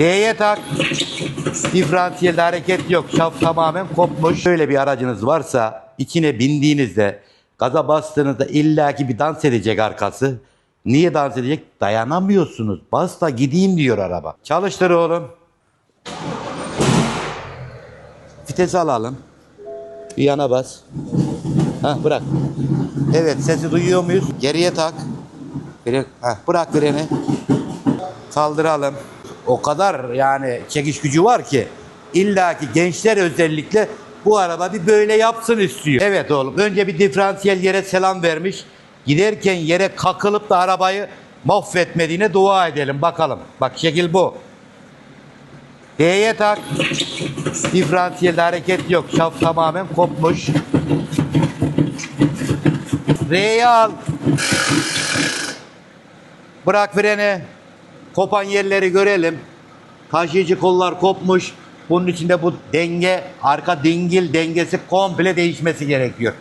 D'ye tak. Diferansiyelde hareket yok. Şaf tamamen kopmuş. Böyle bir aracınız varsa içine bindiğinizde gaza bastığınızda illaki bir dans edecek arkası. Niye dans edecek? Dayanamıyorsunuz. Bas da gideyim diyor araba. Çalıştır oğlum. Vites alalım. Bir yana bas. Hah bırak. Evet sesi duyuyor muyuz? Geriye tak. Fren, hah, bırak freni. Kaldıralım. O kadar yani çekiş gücü var ki illa ki gençler özellikle bu araba bir böyle yapsın istiyor. Evet oğlum önce bir diferansiyel yere selam vermiş. Giderken yere kakılıp da arabayı mahvetmediğine dua edelim bakalım. Bak şekil bu. D'ye tak. Diferansiyelde hareket yok. Şaf tamamen kopmuş. R'ye al. Bırak freni. Kopan yerleri görelim. Taşıyıcı kollar kopmuş. Bunun içinde bu denge, arka dingil dengesi komple değişmesi gerekiyor.